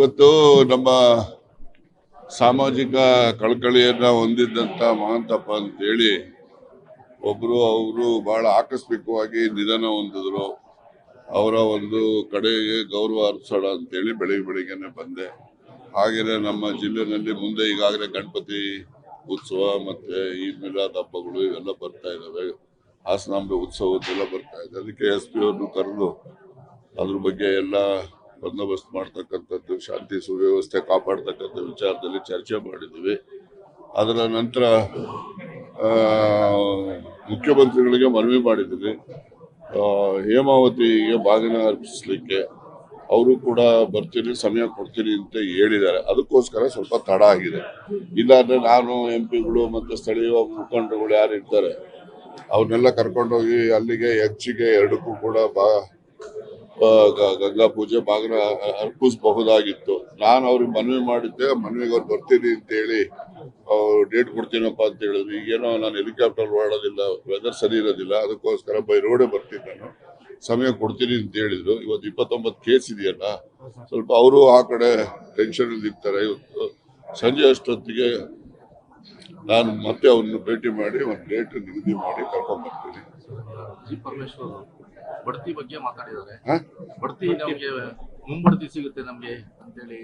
ಇವತ್ತು ನಮ್ಮ ಸಾಮಾಜಿಕ ಕಳಕಳಿಯನ್ನ ಹೊಂದಿದ್ದಂತ ಮಹಾಂತಪ್ಪ ಅಂತೇಳಿ ಒಬ್ರು ಅವರು ಬಹಳ ಆಕಸ್ಮಿಕವಾಗಿ ನಿಧನ ಹೊಂದಿದ್ರು. ಅವರ ಒಂದು ಕಡೆಗೆ ಗೌರವ ಅಂತ ಅಂತೇಳಿ ಬೆಳಿಗ್ಗೆ ಬೆಳಿಗ್ಗೆನೆ ಬಂದೆ. ಹಾಗೆ ನಮ್ಮ ಜಿಲ್ಲೆನಲ್ಲಿ ಮುಂದೆ ಈಗಾಗಲೇ ಗಣಪತಿ ಉತ್ಸವ ಮತ್ತೆ ಈ ಮಿಲಾದ್ ಹಬ್ಬಗಳು ಇವೆಲ್ಲ ಬರ್ತಾ ಇದಾವೆ. ಹಾಸನಾಂಬೆ ಉತ್ಸವದ್ದೆಲ್ಲ ಬರ್ತಾ ಇದೆ. ಅದಕ್ಕೆ ಎಸ್ ಪಿ ಅವ್ರನ್ನು ಕರೆದು ಅದ್ರ ಬಗ್ಗೆ ಎಲ್ಲ ಬಂದೋಬಸ್ತ್ ಮಾಡ್ತಕ್ಕಂಥದ್ದು, ಶಾಂತಿ ಸುವ್ಯವಸ್ಥೆ ಕಾಪಾಡ್ತಕ್ಕಂಥ ವಿಚಾರದಲ್ಲಿ ಚರ್ಚೆ ಮಾಡಿದ್ದೀವಿ ಅದರ ನಂತರ ಮುಖ್ಯಮಂತ್ರಿಗಳಿಗೆ ಮನವಿ ಮಾಡಿದ್ದೀವಿ ಹೇಮಾವತಿಗೆ ಬಾಗಿನ ಅರ್ಪಿಸಲಿಕ್ಕೆ. ಅವರು ಕೂಡ ಬರ್ತೀನಿ, ಸಮಯ ಕೊಡ್ತೀನಿ ಅಂತ ಹೇಳಿದ್ದಾರೆ. ಅದಕ್ಕೋಸ್ಕರ ಸ್ವಲ್ಪ ತಡ ಆಗಿದೆ. ಇಲ್ಲಾಂದ್ರೆ ನಾನು, ಎಂ ಪಿಗಳು ಮತ್ತು ಸ್ಥಳೀಯ ಮುಖಂಡರುಗಳು ಯಾರು ಇರ್ತಾರೆ, ಅವ್ರನ್ನೆಲ್ಲ ಕರ್ಕೊಂಡೋಗಿ ಅಲ್ಲಿಗೆ, ಹೆಚ್ಚಿಗೆ ಎರಡಕ್ಕೂ ಕೂಡ ಬಾ ಗಂಗಾ ಪೂಜೆ ಬಾಗಿನ ಅರ್ಪಿಸಬಹುದಾಗಿತ್ತು. ನಾನು ಅವ್ರಿಗೆ ಮನವಿ ಮಾಡಿದ್ದೆ, ಮನವಿಗೆ ಅವ್ರು ಬರ್ತೀನಿ ಅಂತೇಳಿ. ಡೇಟ್ ಕೊಡ್ತೀನಪ್ಪ ಅಂತ ಹೇಳಿದ್ರು ಈಗೇನೋ ನಾನು ಹೆಲಿಕಾಪ್ಟರ್ ಓಡೋದಿಲ್ಲ ವೆದರ್ ಸರಿ ಇರೋದಿಲ್ಲ, ಅದಕ್ಕೋಸ್ಕರ ಬೈ ರೋಡೇ ಬರ್ತೀನಿ ನಾನು. ಸಮಯ ಕೊಡ್ತೀನಿ ಅಂತ ಹೇಳಿದ್ರು ಇವತ್ತು ಇಪ್ಪತ್ತೊಂಬತ್ತು ಕೇಸ್ ಇದೆಯಲ್ಲ, ಸ್ವಲ್ಪ ಅವರು ಆ ಕಡೆ ಟೆನ್ಷನ್ ಇರ್ತಾರೆ. ಇವತ್ತು ಸಂಜೆ ಅಷ್ಟೊತ್ತಿಗೆ ನಾನು ಮತ್ತೆ ಅವ್ರನ್ನ ಭೇಟಿ ಮಾಡಿ, ಒಂದು ಡೇಟ್ ನಿಗದಿ ಮಾಡಿ ಕರ್ಕೊಂಡ್ ಬರ್ತೀನಿ ಜಿ ಪರಮೇಶ್ವರ್ ಬಡ್ತಿ ಬಗ್ಗೆ ಮಾತಾಡಿದ್ದಾರೆ? ಬಡ್ತಿ ನಮಗೆ ಮುಂಬಡ್ತಿ ಸಿಗುತ್ತೆ ನಮ್ಗೆ ಅಂತೇಳಿ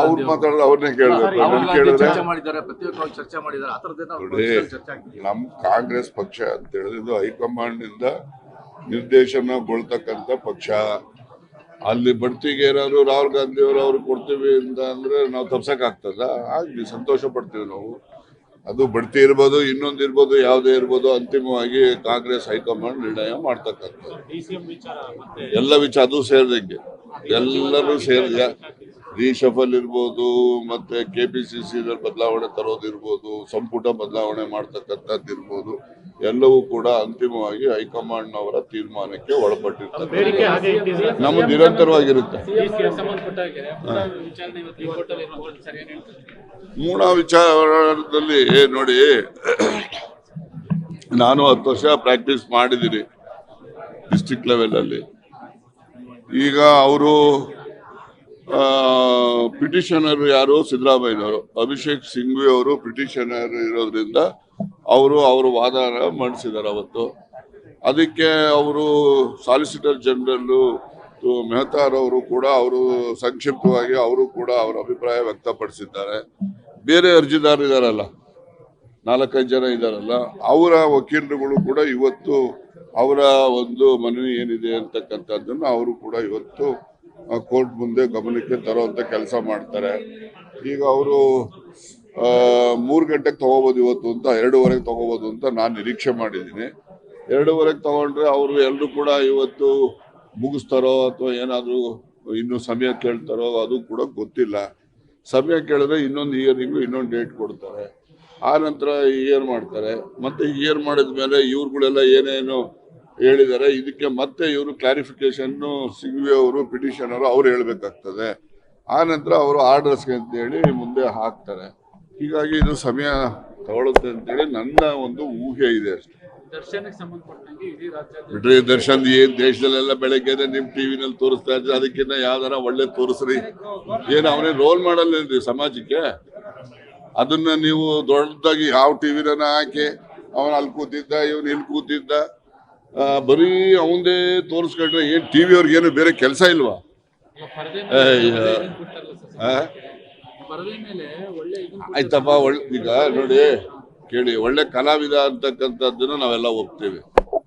ಅವ್ರು ಮಾತಾಡೋದು ಅವ್ರನ್ನೇ ಕೇಳಿದ್ರೆ ಚರ್ಚೆ ಮಾಡಿದ್ದಾರೆ ಪ್ರತ್ಯೇಕವಾಗಿ ಚರ್ಚೆ ಮಾಡಿದ್ದಾರೆ. ಆ ಚರ್ಚೆ ಆಗ್ತಿದೆ. ನಮ್ ಕಾಂಗ್ರೆಸ್ ಪಕ್ಷ ಅಂತ ಹೇಳಿದ್ರು ಹೈಕಮಾಂಡ್ನಿಂದ ನಿರ್ದೇಶನಗೊಳ್ತಕ್ಕಂಥ ಪಕ್ಷ. ಅಲ್ಲಿ ಬಡ್ತಿಗೆ ಏನಾದ್ರು ರಾಹುಲ್ ಗಾಂಧಿ ಅವರು ಕೊಡ್ತೀವಿ ಅಂತ ಅಂದ್ರೆ ನಾವು ತಪ್ಸಕ್ ಆಗ್ತದ ಆಗ್ಲಿ ಸಂತೋಷ ಪಡ್ತೀವಿ ನಾವು. ಅದು ಬಡ್ತಿ ಇರ್ಬೋದು ಇನ್ನೊಂದು ಇರ್ಬೋದು ಯಾವುದೇ ಇರ್ಬೋದು ಅಂತಿಮವಾಗಿ ಕಾಂಗ್ರೆಸ್ ಹೈಕಮಾಂಡ್ ನಿರ್ಣಯ ಮಾಡ್ತಕ್ಕಂಥದ್ದು. ಎಲ್ಲ ವಿಚಾರ ಅದು ಸೇರಿದಂಗೆ. ಎಲ್ಲರೂ ಸೇರಿದೆ ರಿಶಫಲ್ ಇರ್ಬೋದು ಮತ್ತೆ ಕೆ ಪಿ ಸಿ ಸಿ ಬದಲಾವಣೆ ತರೋದಿರ್ಬೋದು ಸಂಪುಟ ಬದಲಾವಣೆ ಮಾಡ್ತಕ್ಕಂಥದ್ದು ಇರ್ಬೋದು. ಎಲ್ಲವೂ ಕೂಡ ಅಂತಿಮವಾಗಿ ಹೈಕಮಾಂಡ್ ನವರ ತೀರ್ಮಾನಕ್ಕೆ ಒಳಪಟ್ಟಿರ್ತದೆ ಇಟ್ಟಿದೆ ನಮ್ಮ ನಿರಂತರವಾಗಿರುತ್ತೆ. ಮೂಲ ವಿಚಾರದಲ್ಲಿ ನೋಡಿ ನಾನು ಹತ್ತು ವರ್ಷ ಪ್ರಾಕ್ಟೀಸ್ ಮಾಡಿದ್ದೀನಿ ಡಿಸ್ಟಿಕ್ ಲೆವೆಲಲ್ಲಿ. ಈಗ ಅವರು ಪಿಟಿಷನರ್ ಯಾರು? ಸಿದ್ದರಾಮಯ್ಯನವರು. ಅಭಿಷೇಕ್ ಸಿಂಘ್ವಿ ಅವರು ಪಿಟಿಷನರ್ ಇರೋದ್ರಿಂದ ಅವರು ಅವರ ವಾದ ಮಂಡಿಸಿದ್ದಾರೆ ಅವತ್ತು. ಅದಕ್ಕೆ ಅವರು ಸಾಲಿಸಿಟರ್ ಜನರಲ್ಲು ಮೆಹತಾರವರು ಕೂಡ ಅವರು ಸಂಕ್ಷಿಪ್ತವಾಗಿ ಅವರು ಕೂಡ ಅವರ ಅಭಿಪ್ರಾಯ ವ್ಯಕ್ತಪಡಿಸಿದ್ದಾರೆ. ಬೇರೆ ಅರ್ಜಿದಾರರು ಇದ್ದಾರಲ್ಲ ನಾಲ್ಕೈದು ಜನ ಇದ್ದಾರಲ್ಲ ಅವರ ವಕೀಲರುಗಳು ಕೂಡ ಇವತ್ತು ಅವರ ಒಂದು ಮನವಿ ಏನಿದೆ ಅಂತಕ್ಕಂಥದ್ದನ್ನು ಅವರು ಕೂಡ ಇವತ್ತು ಕೋರ್ಟ್ ಮುಂದೆ ಗಮನಕ್ಕೆ ತರುವಂಥ ಕೆಲಸ ಮಾಡ್ತಾರೆ. ಈಗ ಅವರು ಮೂರು ಗಂಟೆಗೆ ತಗೋಬೋದು ಇವತ್ತು ಅಂತ, ಎರಡೂವರೆಗೆ ತಗೋಬೋದು ಅಂತ ನಾನು ನಿರೀಕ್ಷೆ ಮಾಡಿದ್ದೀನಿ. ಎರಡೂವರೆಗೆ ತಗೊಂಡ್ರೆ ಅವರು ಎಲ್ಲರೂ ಕೂಡ ಇವತ್ತು ಮುಗಿಸ್ತಾರೋ ಅಥವಾ ಏನಾದರೂ ಇನ್ನೂ ಸಮಯ ಕೇಳ್ತಾರೋ ಅದು ಕೂಡ ಗೊತ್ತಿಲ್ಲ. ಸಮಯ ಕೇಳಿದ್ರೆ ಇನ್ನೊಂದು ಇಯರಿಂಗು ಇನ್ನೊಂದು ಡೇಟ್ ಕೊಡ್ತಾರೆ. ಆ ನಂತರ ಇಯರ್ ಮಾಡ್ತಾರೆ. ಮತ್ತೆ ಇಯರ್ ಮಾಡಿದ ಮೇಲೆ ಇವ್ರುಗಳೆಲ್ಲ ಏನೇನು ಹೇಳಿದ್ದಾರೆ ಇದಕ್ಕೆ ಮತ್ತೆ ಇವರು ಕ್ಲಾರಿಫಿಕೇಶನ್ನು ಸಿಂಘ್ವಿ ಅವರು ಪಿಟಿಷನರು ಅವ್ರು ಹೇಳಬೇಕಾಗ್ತದೆ. ಆ ನಂತರ ಅವರು ಆರ್ಡರ್ಸ್ಗೆ ಅಂತೇಳಿ ಮುಂದೆ ಹಾಕ್ತಾರೆ. ಹೀಗಾಗಿ ಇದು ಸಮಯ ತಗೊಳುತ್ತೆ ಅಂತೇಳಿ ನನ್ನ ಒಂದು ಊಹೆ ಇದೆ ಅಷ್ಟೇ. ಬಿಡ್ರಿ ದರ್ಶನ್ ಏನ್ ದೇಶದಲ್ಲೆಲ್ಲ ಬೆಳಗ್ಗೆ ನಿಮ್ ಟಿವಿನಲ್ಲಿ ತೋರಿಸ್ತಾ ಇದ್ರೆ ಅದಕ್ಕಿಂತ ಯಾವ್ದಾರ ಒಳ್ಳೆ ತೋರಿಸ್ರಿ. ಏನ್ ಅವನೇ ರೋಲ್ ಮಾಡಲ್ಲೇನ್ರಿ ಸಮಾಜಕ್ಕೆ? ಅದನ್ನ ನೀವು ದೊಡ್ಡದಾಗಿ ಯಾವ ಟಿವಿನ ಹಾಕಿ ಅವನ ಅಲ್ಲಿ ಕೂತಿದ್ದ ಇವನ್ ಇಲ್ಲಿ ಕೂತಿದ್ದ ಬರೀ ಅವಂದೇ ತೋರಿಸ್ಕೊಂಡ್ರೆ ಏನ್ ಟಿವಿ ಅವ್ರಿಗೆ ಏನು ಬೇರೆ ಕೆಲಸ ಇಲ್ವಾ? ಆಯ್ತಪ್ಪ, ಒಳ್ಳೆ ಈಗ ನೋಡಿ, ಕೇಳಿ, ಒಳ್ಳೆ ಕಲಾವಿದ ಅಂತಕ್ಕಂಥದ್ದನ್ನ ನಾವೆಲ್ಲ ಹೋಗ್ತೀವಿ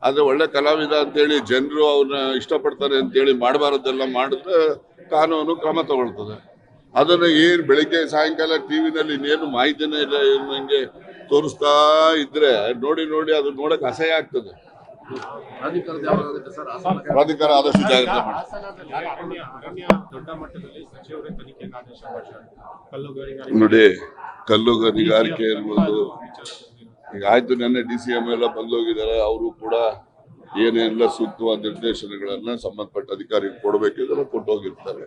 ಆದ್ರೆ ಒಳ್ಳೆ ಕಲಾವಿದ ಅಂತೇಳಿ ಜನರು ಅವ್ರನ್ನ ಇಷ್ಟಪಡ್ತಾರೆ ಅಂತೇಳಿ ಮಾಡಬಾರದೆಲ್ಲ ಮಾಡಿದ್ರೆ ಕಾನೂನು ಕ್ರಮ ತಗೊಳ್ತದೆ. ಅದನ್ನ ಏನ್ ಬೆಳಿಗ್ಗೆ, ಸಾಯಂಕಾಲ ಟಿವಿನಲ್ಲಿ ಇನ್ನೇನು ಮಾಹಿತಿನೇ ಇಲ್ಲ ತೋರಿಸ್ತಾ ಇದ್ರೆ, ನೋಡಿ ನೋಡಿ ಅದನ್ನ ನೋಡಕ್ ಅಸಹ್ಯ ಆಗ್ತದೆ. ಪ್ರಾಧಿಕಾರ ಆದಷ್ಟು ಜಾಗ್ರತೆ ಮಾಡಿ. ನೋಡಿ ಕಲ್ಲು ಗಣಿಗಾರಿಕೆ ಇರ್ಬೋದು. ಈಗ ಆಯ್ತು ನೆನ್ನೆ ಡಿ ಸಿ ಎಂ ಎಲ್ಲ ಬಂದೋಗಿದ್ದಾರೆ. ಅವರು ಕೂಡ ಏನೆಲ್ಲ ಸೂಕ್ತವಾದ ನಿರ್ದೇಶನಗಳನ್ನ ಸಂಬಂಧಪಟ್ಟ ಅಧಿಕಾರಿಗೆ ಕೊಡಬೇಕಿದ್ರೆ ಕೊಟ್ಟು ಹೋಗಿರ್ತಾರೆ.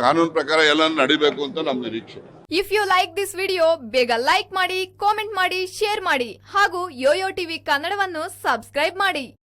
ಕಾನೂನು ಪ್ರಕಾರ ಎಲ್ಲ ನಡಿಬೇಕು ಅಂತ ನಮ್ಮ ನಿರೀಕ್ಷೆ. If you like this video ಬೇಗ ಲೈಕ್ ಮಾಡಿ ಕಾಮೆಂಟ್ ಮಾಡಿ ಶೇರ್ ಮಾಡಿ. ಹಾಗೂ ಯೋಯೋ ಟಿವಿ ಕನ್ನಡವನ್ನು ಸಬ್ಸ್ಕ್ರೈಬ್ ಮಾಡಿ.